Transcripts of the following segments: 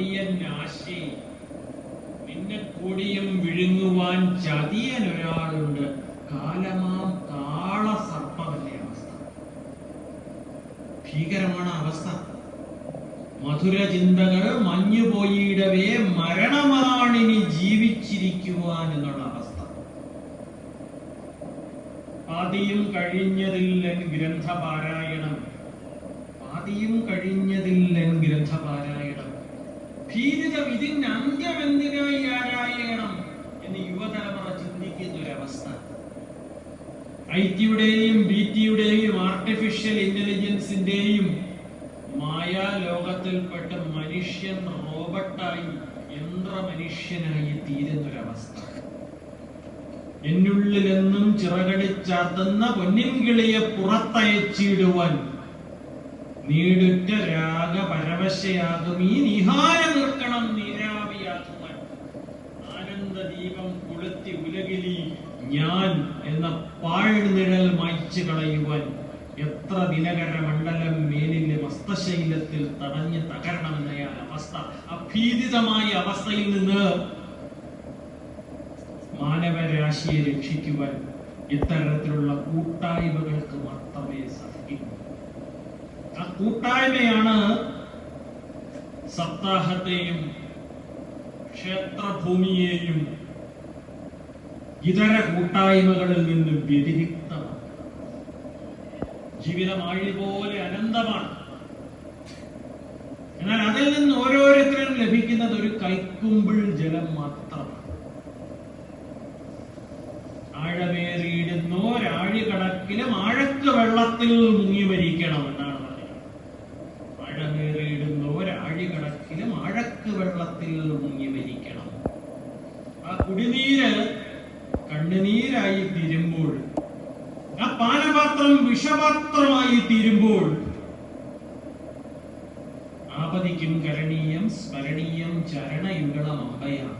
മതിയൻ ആശേ നിന്നെ കൂടിയും വിഴുങ്ങുവാൻ ചതിയൻ ഒരാളുണ്ട്. കാലമാം കാള സർപ്പമല്ലേ അവസ്ഥ. ഭീകരമാണ് അവസ്ഥ. മധുര ചിന്തകൾ മഞ്ഞുപോയിടവേ മരണമാണിനി ജീവിച്ചിരിക്കുവാൻ എന്നുള്ള അവസ്ഥ. പാതിയും കഴിഞ്ഞതില്ലൻ ഗ്രന്ഥപാരായണം. പാതിയും കഴിഞ്ഞതില്ലൻ ഭീതിതം ഇതിന് അന്ത്യമെന്തിനായി ആരായണം എന്ന് യുവതലമുറ ചിന്തിക്കുന്ന ഒരവസ്ഥ ഐ ടിയുടെയും ബി ടിയുടെയും ആർട്ടിഫിഷ്യൽ ഇന്റലിജൻസിന്റെയും മായാ ലോകത്തിൽപ്പെട്ട മനുഷ്യൻ റോബോട്ടായി യന്ത്ര മനുഷ്യനായി തീരുന്നൊരവസ്ഥ. എന്നുള്ളിലെന്നും ചിറകടിച്ചാർത്തുന്ന പൊന്നിൻ കിളിയെ പുറത്തയച്ചിടുവാൻ നീടുറ്റ രാഗ പരവശയാകും ഈ നിഹാര നിർക്കണം നീരാവിയാകും ആനന്ദ ദീപം കൊളുത്തി ഉലകിലി ഞാൻ എന്ന പാഴ്നിഴൽ മായ്ച്ചു കളയുവാൻ എത്ര ദിനകര മണ്ഡലം മേലിന്റെ മസ്തശൈലത്തിൽ തടഞ്ഞ് തകരണമെന്നയാൽ അവസ്ഥ. അഭീതിതമായ അവസ്ഥയിൽ നിന്ന് മാനവരാശിയെ രക്ഷിക്കുവാൻ ഇത്തരത്തിലുള്ള കൂട്ടായ്മകൾക്ക് മാത്രമേ സാധിക്കൂ. കൂട്ടായ്മയാണ് സപ്താഹത്തെയും ക്ഷേത്രഭൂമിയെയും ഇതര കൂട്ടായ്മകളിൽ നിന്ന് വ്യതിരിക്തമാണ്. ജീവിതം പോലെ അനന്തമാണ്. എന്നാൽ അതിൽ നിന്ന് ഓരോരുത്തരും ലഭിക്കുന്നത് ഒരു കൈക്കുമ്പിൾ ജലം മാത്രമാണ്. ആഴമേറിയിടുന്നോരാഴി കണക്കിലും ആഴക്ക് വെള്ളത്തിൽ മുങ്ങി മരിക്കണം എന്നാണ് പറയുന്നത് ഒരാഴികണക്കിലും അഴക്ക് വെള്ളത്തിൽ മുങ്ങി മരിക്കണം. ആ കുടിനീര് കണ്ണുനീരായി തീരുമ്പോൾ ആ പാനപാത്രം വിഷപാത്രമായി തീരുമ്പോൾ ആപതിക്കും കരണീയം സ്മരണീയം ചരണയുഗളം അമ്പയാണ്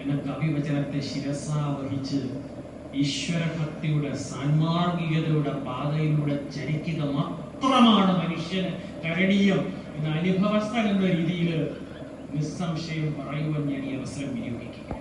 എന്ന കവിവചനത്തെ ശിരസാ വഹിച്ച് ഈശ്വരഭക്തിയുടെ സാൻമാർഗികതയുടെ പാതയിലൂടെ ചരിക്കുക മാത്രമാണ് മനുഷ്യന് കരണീയം എന്ന അനുഭവസ്ഥൻ എന്ന രീതിയിൽ നിസ്സംശയം പറയുവാൻ ഞാൻ ഈ അവസരം വിനിയോഗിക്കുക